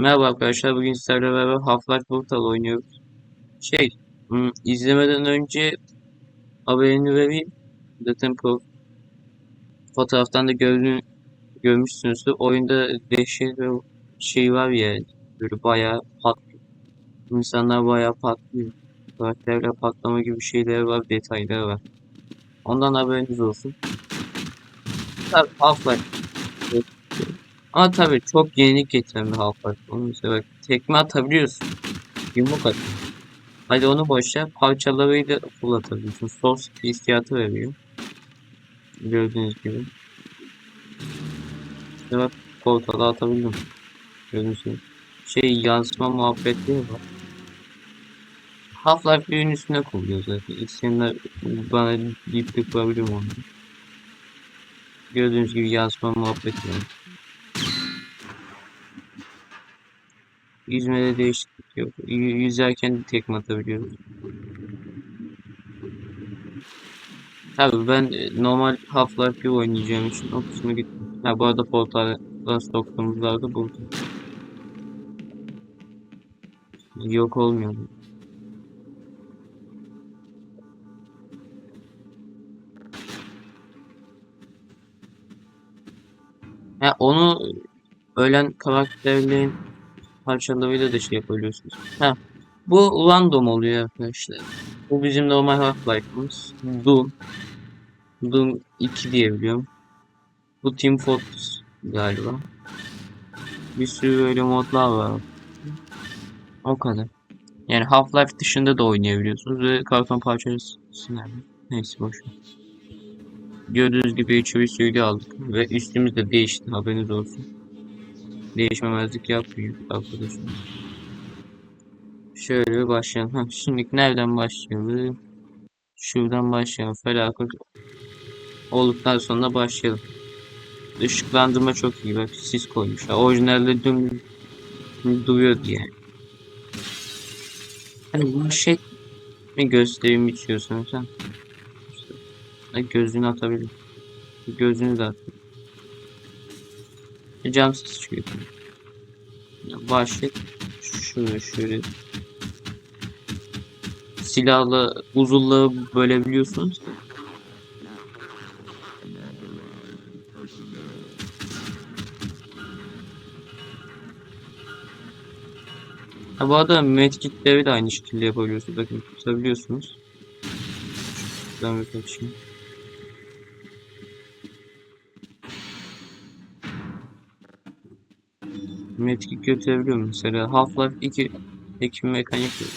Merhaba arkadaşlar, bugün sizlerle beraber Half-Life Portal oynuyoruz. Şey, hmm, izlemeden önce haberini vereyim. Zaten pro fotoğraftan da gördüğünü, görmüşsünüzdür. Oyunda dehşet ve şey var ya, böyle bayağı patlıyor. İnsanlar bayağı patlıyor. Karakterler patlama gibi şeyler var, detaylar var. Ondan haberiniz olsun. Half-Life. Ama tabii çok yenilik getiren bir Half-Life. Onu mesela bak, tekme atabiliyorsun. Yumruk at. Hadi onu boş ver. Parçalarıyla fırlatabiliyorsun. Source hissiyatı veriyor. Gördüğünüz gibi. İşte bak portala atabildim. Gördüğünüz gibi. Şey yansıma muhabbetleri var. Half-Life 1'in üstüne kuruluyor zaten. İsteyenler bana deyip tıklayabilirim onu. Gördüğünüz gibi yansıma muhabbeti var. Yüzmede değişiklik yok. Y- Yüzerken tekme atabiliyoruz. Tabii ben e, normal Half-Life 1 oynayacağım için o kısmı gittim. Ha bu arada portaldan soktuğumuzlar da burada. Yok olmuyor. Ha onu ölen karakterlerin parçalarıyla da şey yapabiliyorsunuz. Ha bu random oluyor arkadaşlar. Bu bizim normal Half-Life'ımız. Doom. Doom 2 diye biliyorum. Bu Team Fortress galiba. Bir sürü böyle modlar var. O kadar. Yani Half-Life dışında da oynayabiliyorsunuz ve karton parçası nerede? Neyse boş ver. Gördüğünüz gibi içi bir suyunu aldık ve üstümüz de değişti haberiniz olsun. Değişmemezlik yapmıyor arkadaşım. Şöyle başlayalım. Heh, şimdi nereden başlayalım? Şuradan başlayalım. Felaket olduktan sonra başlayalım. Işıklandırma çok iyi. Bak sis koymuşlar. Orijinalde düm duruyordu yani. Hani bu şey mi göstereyim içiyorsun sen? Gözünü atabilir. Gözünü de at. Cam çıkıyor. Başlık şöyle şöyle silahla uzunluğu bölebiliyorsunuz. Ha, bu arada medkitleri de aynı şekilde yapabiliyorsunuz. Bakın tutabiliyorsunuz. Şuradan bir kaçayım. Medkit götürebiliyorum mesela. Half-Life 2 ekim mekanik yok.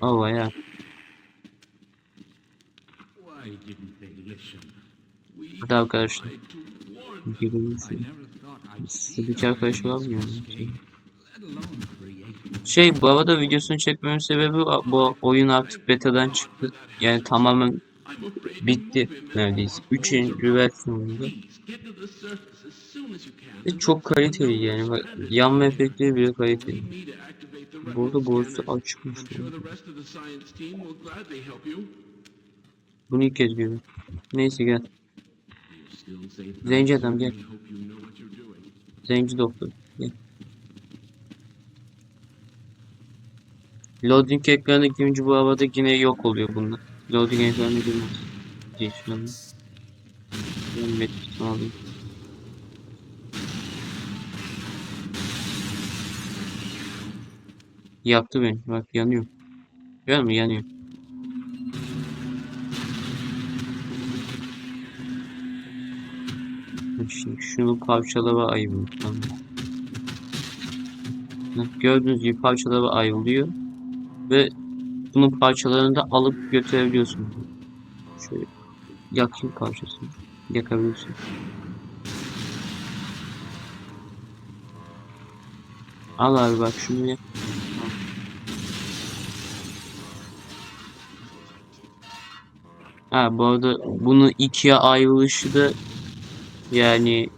Oh ya. Why didn't they listen? We arkadaşlar. tried bir arkadaş var? Şey. bu arada videosunu çekmemin sebebi bu oyun artık betadan çıktı. Yani tamamen bitti neredeyse. Üçüncü versiyonunda. Ve çok kaliteli yani. Bak, yanma efektleri bile kaliteli. Burada borusu you. Bunu ilk kez görüyorum. Neyse gel. Zenci adam gel. Zenci doktor. Gel. Loading ekranı girince bu havada yine yok oluyor bunlar. Loading ekranı girmez. Değişmem. Ben metkisini alayım. Yaktı beni. Bak yanıyor. Görüyor musun? Yanıyor. Şimdi şunu parçalama ayrılıyor. Tamam. Gördüğünüz gibi parçalara ayrılıyor. Ve bunun parçalarını da alıp götürebiliyorsun. Şöyle yakayım parçasını. Yakabiliyorsun. Al abi bak şunu yak. Ha bu arada bunun ikiye ayrılışı da yani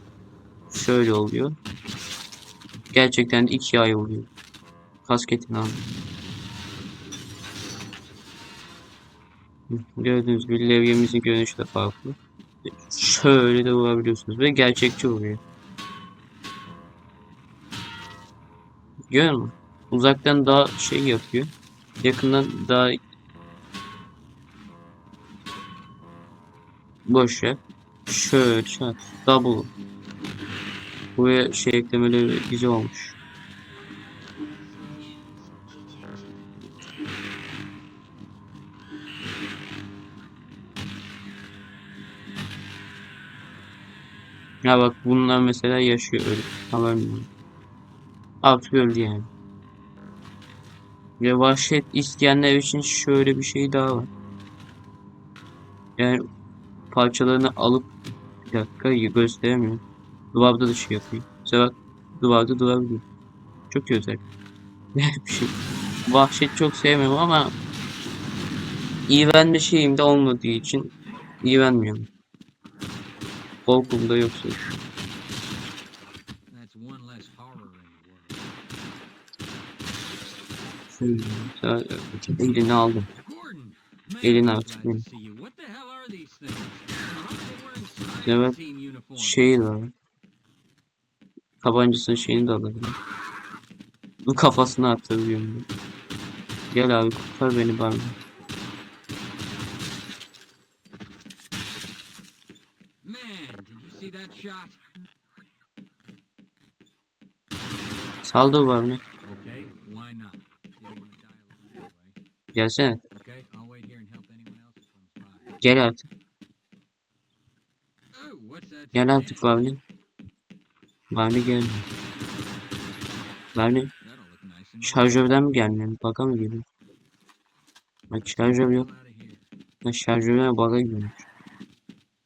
şöyle oluyor. Gerçekten iki ay oluyor. Kasketini aldım. Hı, Gördüğünüz gibi levyemizin görünüşü de farklı. Şöyle de vurabiliyorsunuz ve gerçekçi vuruyor. Görüyor musun? Uzaktan daha şey yapıyor. Yakından daha boş ver. Şöyle şöyle. Double. Buraya şey eklemeleri güzel olmuş. Ya bak bunlar mesela yaşıyor öyle. Haberim yok. Artık öldü yani. Ve vahşet isteyenler için şöyle bir şey daha var. Yani parçalarını alıp bir dakika gösteremiyorum. Duvarda da şey yapıyor. Mesela bak duvarda durabiliyor. Çok güzel. Ne bir şey. Vahşet çok sevmiyorum ama iyi şeyim de olmadığı için iyi vermiyorum. Korkum da yoksa. Elini aldım. Elini artık benim. Are they wearing Evet. Science team uniforms? Şey de. Tabancasının şeyini de alabilirim. Bu kafasına atabiliyorum. Gel abi kurtar beni bari. Saldır var mı? Okay, why not? Gel artık Vavni. Vavni gel. And şarjörden mi gelmiyor? Baka mı geliyor? Bak şarjör yok. Ben şarjörden baka giriyormuş.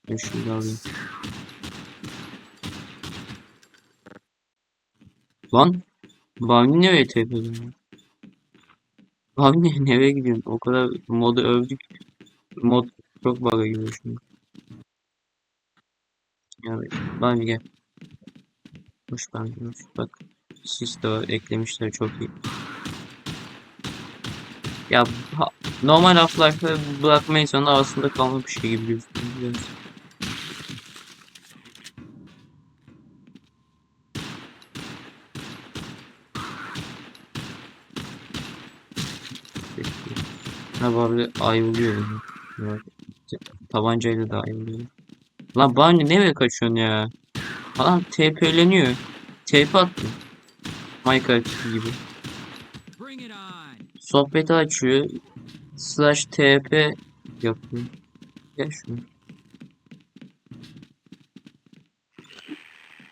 Ben şunu da alayım. Lan Vavni nereye tepedin ya? Vavni nereye gidiyorsun? O kadar modu övdük. Mod çok bug'a giriyor şimdi. Vavni gel. Hoş Vavni hoş. Bak sis de var, eklemişler çok iyi. Ya ha- normal Half-Life'ı bırakmayı sonra aslında kalma bir şey gibi gözüküyor. biliyor musun? Ha bari ay oluyor. yani. Evet. Tabancayla da ay oluyor. Lan bari nereye kaçıyorsun ya? Adam TP'leniyor. TP attı. Minecraft gibi. Sohbeti açıyor. Slash TP yapıyor. Gel şunu.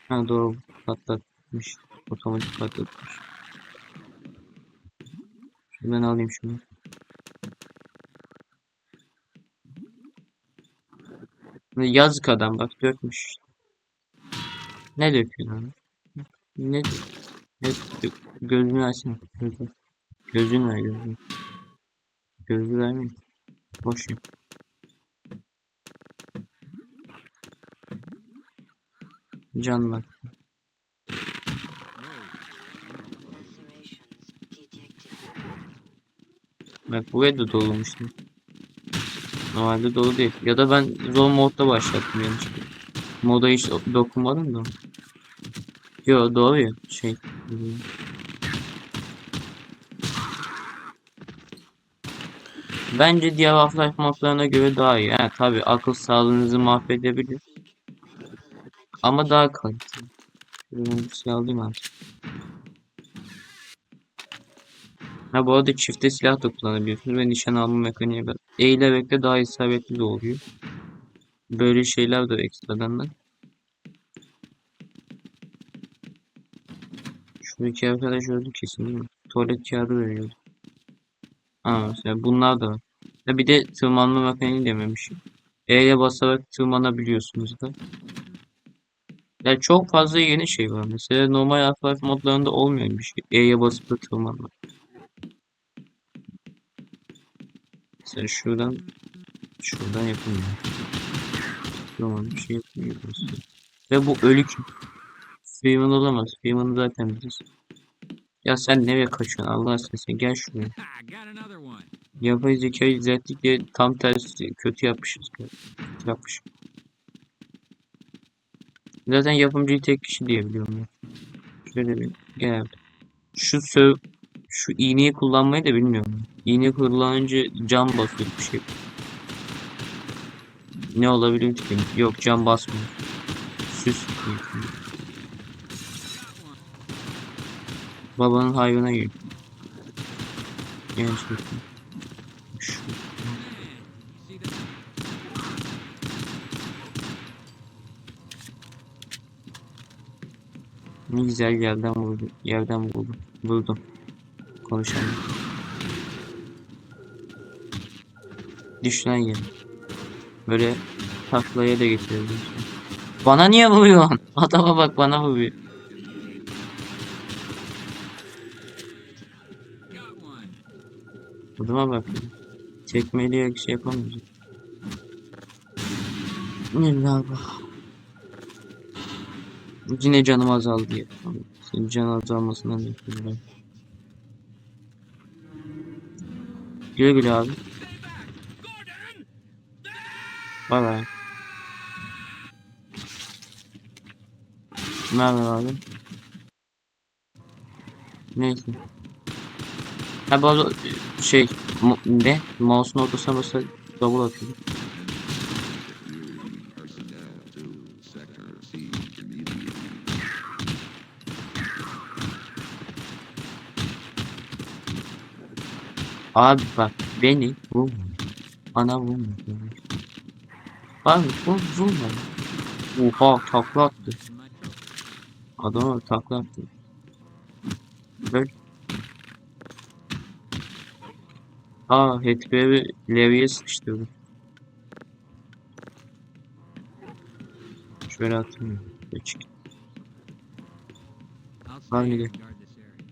Ha doğru patlatmış. Otomatik patlatmış. Şuradan alayım şunu. Yazık adam bak dökmüş. Ne döküyor lan? Ne ne gözünü açsana. Gözünü. Gözünü ver gözünü. Gözü vermeyin. Boş yap. Can bak. Bak buraya da dolmuştu. Normalde dolu değil. Ya da ben zor modda başlattım yanlışlıkla. Moda hiç dokunmadım da. Yo doğru ya. Şey. hmm. Bence diğer Half-Life modlarına göre daha iyi. Ha tabi akıl sağlığınızı mahvedebilir. Ama daha kaliteli. Bir şey alayım artık. Ha bu arada çifte silah da kullanabiliyorsunuz ve nişan alma mekaniği. Eğilerek de daha isabetli de oluyor. Böyle şeyler de ekstradan da. Şuradaki arkadaş öldü kesin değil mi? Tuvalet kağıdı veriyordu. Ha mesela bunlar da var. Ha bir de tırmanma mekaniği dememişim. E'ye basarak tırmanabiliyorsunuz da. Ya çok fazla yeni şey var. Mesela normal Half-Life modlarında olmayan bir şey. E'ye basıp da tırmanmak. Mesela şuradan şuradan yapılmıyor. Tamam bir şey yapmıyor. Ve bu ölü? Freeman olamaz. Freeman'ı zaten biliriz. Ya sen nereye kaçıyorsun Allah sen gel şuraya. Yapay zekayı düzelttik diye tam tersi kötü yapmışız. Yapmış. Zaten yapımcıyı tek kişi diye biliyorum ya. Şöyle bir gel. Şu söv şu iğneyi kullanmayı da bilmiyorum. İğneyi kullanınca can basıyor bir şey. Ne olabilir ki? Yok can basmıyor. Süs. Babanın hayvana. Şu. See that? Ne güzel yerden vurdu. Yerden vurdu. Vurdum. Konuşalım. Düş lan yere. Böyle taklaya da getirebiliriz. Bana niye vuruyorsun? Adama bak bana vuruyor. Adama bak. Tekmeyle şey yapamıyoruz. İlla bak. Yine canım azaldı. Senin can azalmasından nefret Güle güle abi. Bay bay. Merhaba abi. Neyse. Ha arada şey ne? Mouse'un ortasına basa double atıyor. Abi bak beni vurma. Ana vurma. Abi vur, vurma. Oha takla attı. Adama takla attı. Böyle. Aa Headcrab'i levyeye sıkıştırdı. Şöyle atayım. Şöyle çık. I'll Var stay here mıydı? and guard this area.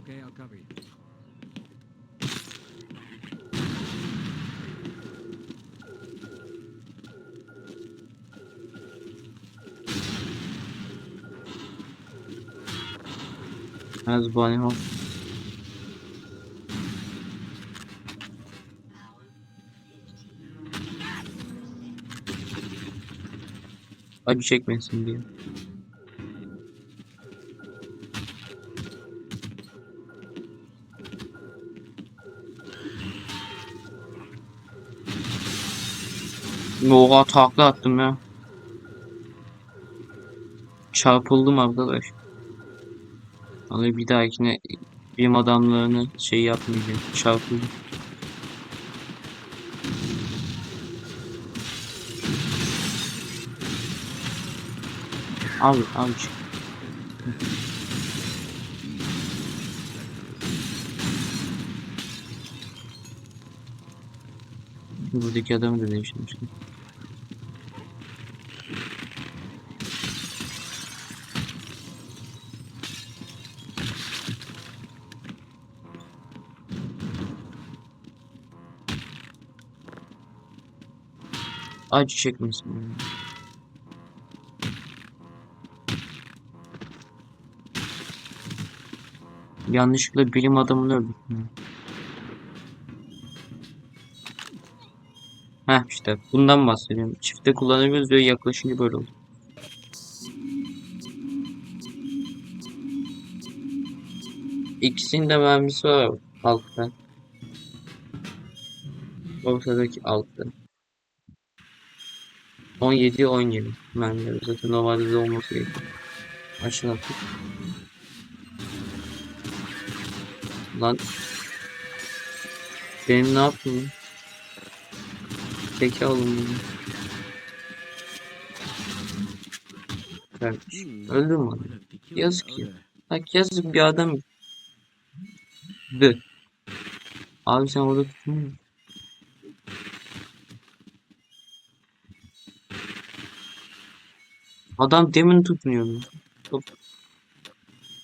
Okay, I'll cover you. Az bunny hop. Acı çekmesin diye. Oha takla attım ya. Çarpıldım arkadaş. Vallahi bir dahakine bilim adamlarını şey yapmayacağım. Çarpıldım. Abi abi. çık. Buradaki adamı da değiştirmiştim. Acı çekmesin. Yanlışlıkla bilim adamını öldürdüm. Heh işte bundan bahsediyorum. Çifte kullanabiliyoruz diyor yaklaşınca böyle oldu. İkisinin de mermisi var altta. Ortadaki altta. 17 17 mermileri zaten de olması gerekiyor. Aşağı attık. Lan benim ne yaptım? Teke alın bunu. Öldüm kill Yazık ya. Bak yazık bir adam. Dı. Abi sen orada tutunuyor musun? Adam demin tutmuyordu. Top.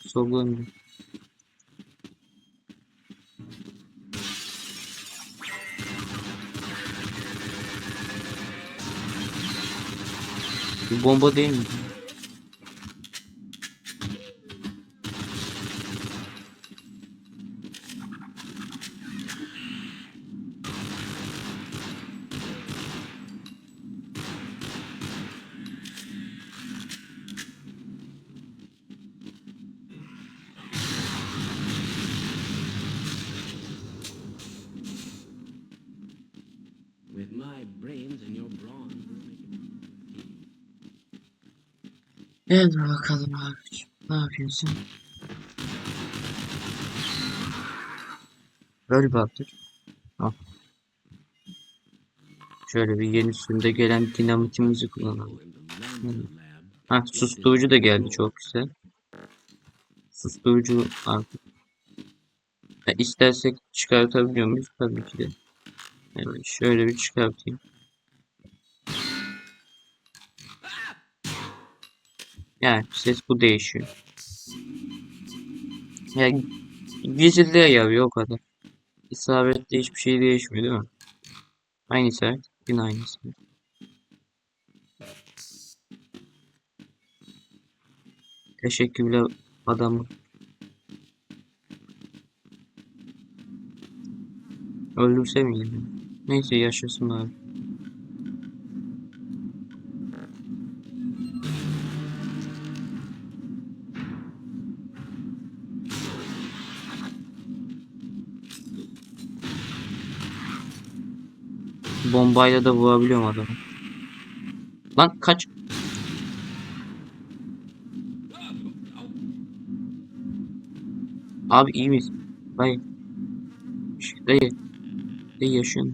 Sollanıyor. Bu bomba değil mi? Evet bakalım abiciğim. Ne yapıyorsun? Böyle baktık. Al. Şöyle bir yeni sürümde gelen dinamitimizi kullanalım. Ha susturucu da geldi çok güzel. Susturucu artık. Ha, istersek çıkartabiliyor muyuz? Tabii ki de. Hemen şöyle bir çıkartayım. Yani ses bu değişiyor. Yani gizliliğe yarıyor o kadar. İsabette hiçbir şey değişmiyor değil mi? Aynı isabet, yine aynı isabet. Teşekkürler adamım. Öldürse miydim? Neyse yaşasın abi. Bombayla da vurabiliyorum adamı. Lan kaç. Abi iyi misin? Dayı. Dayı. Dayı yaşıyor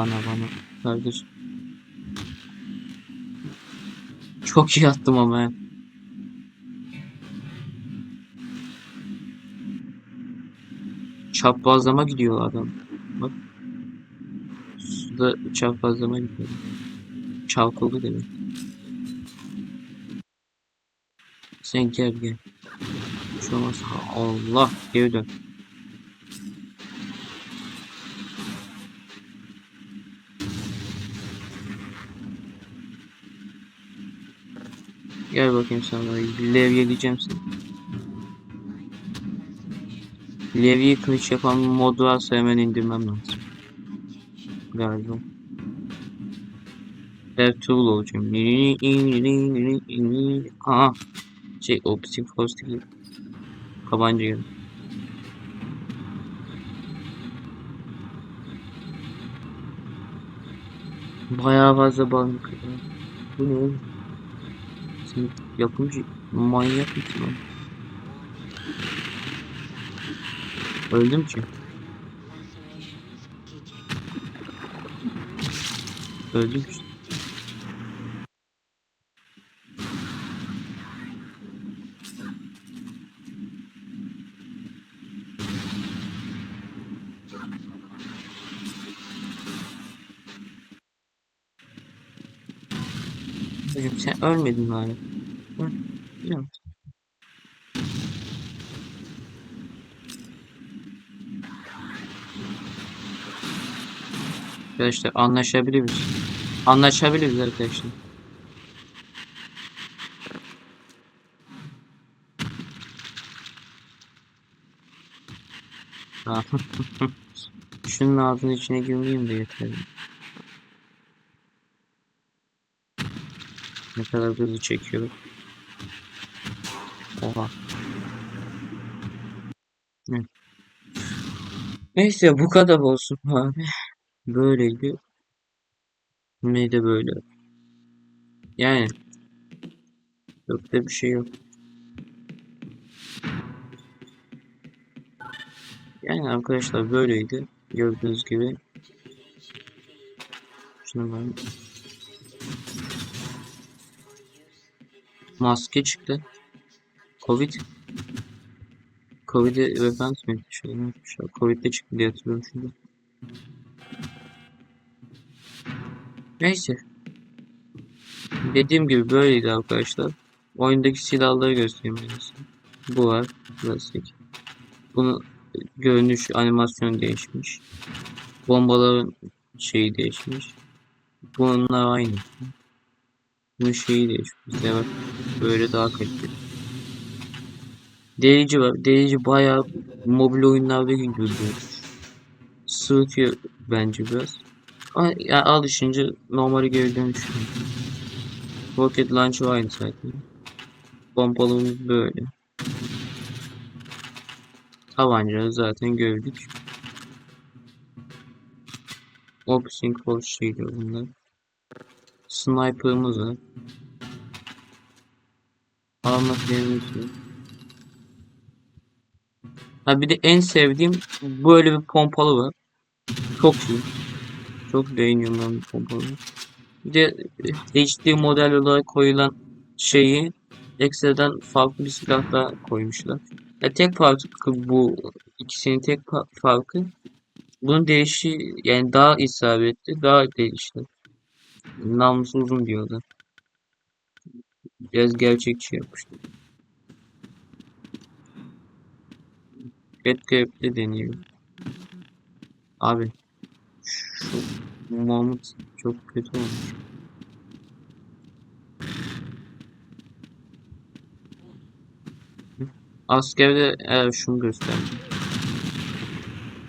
Ulan bana kardeş. Çok iyi attım ama ya. Çaprazlama gidiyor adam. Bak. Suda çaprazlama gidiyor. Çalkalı demek. Sen gel gel. Şu olmaz. Allah geri dön. Gel bakayım sana. Levye diyeceğim seni. Levye kılıç yapan mod varsa hemen indirmem lazım. Galiba. Ertuğrul olacağım. Aha. Şey Optik Force değil. Tabanca geldi. Bayağı fazla kadar. Bu ne oğlum? Sen yapımcı manyak mısın lan? Öldüm ki. Öldüm ki. Hocam sen ölmedin mi hala? Hı? Musun? Arkadaşlar anlaşabiliriz. Anlaşabiliriz arkadaşlar. Şunun ağzının içine girmeyeyim de yeter. Ne kadar hızlı çekiyor. Oha. Evet. Neyse bu kadar olsun abi. Böyleydi. Ne de böyle. Yani. Çok da bir şey yok. Yani arkadaşlar böyleydi. Gördüğünüz gibi. Şunu ben maske çıktı. Covid. Covid'e referans mı etmiş? Ne yapmışlar? Covid'de çıktı diye hatırlıyorum şimdi. Neyse. Dediğim gibi böyleydi arkadaşlar. Oyundaki silahları göstereyim ben. Bu var. Klasik. Bunun görünüş animasyon değişmiş. Bombaların şeyi değişmiş. Bunlar aynı. Bunun şeyi değişmiş. Bak böyle daha kaliteli. Delici var. Delici bayağı mobil oyunlarda güldürüyor. sığıtıyor bence biraz. Ama alışınca normali geri dönüşüyor. Rocket launcher aynı zaten. Pompalımız böyle. Tabanca zaten gördük. Opsing Force şeydi bunlar. Sniper'ımız var. Armatlarımız var. Ha bir de en sevdiğim böyle bir pompalı var. Çok iyi. Çok beğeniyorum ben bu pompalıyı. Bir de e, HD model olarak koyulan şeyi ekstradan farklı bir silah daha koymuşlar. Ya tek farkı bu ikisinin tek fa- farkı bunun değişi yani daha isabetli, daha değişti. Namlusu uzun diyorlar. Biraz gerçekçi yapmışlar. Red Grab'de deniyor. Abi şu Mahmut çok kötü olmuş. Askerde evet şunu göstereyim.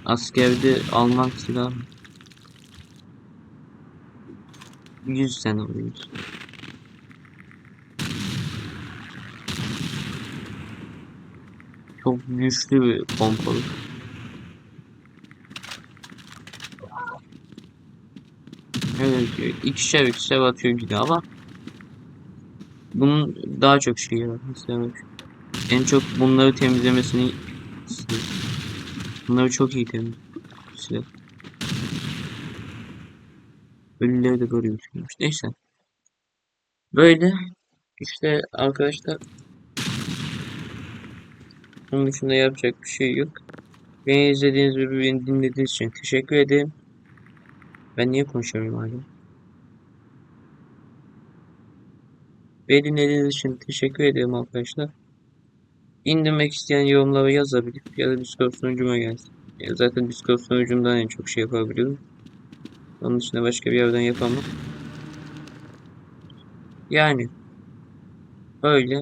Askerde Alman silahı 100 sene oluyor. Çok güçlü bir pompalı. Evet. İkişer ikişer atıyor gibi ama bunun daha çok şeyi var. Mesela en çok bunları temizlemesini istiyorum. Bunları çok iyi temizliyor. Ölüleri de böyle. Neyse. Böyle işte arkadaşlar onun dışında yapacak bir şey yok. Beni izlediğiniz ve beni dinlediğiniz için teşekkür ederim. Ben niye konuşuyorum hala? Beni dinlediğiniz için teşekkür ederim arkadaşlar. İndirmek isteyen yorumlara yazabilir ya da Discord sunucuma gelsin. Ya zaten Discord sunucumdan en çok şey yapabiliyorum. Onun dışında başka bir yerden yapamam. Yani öyle.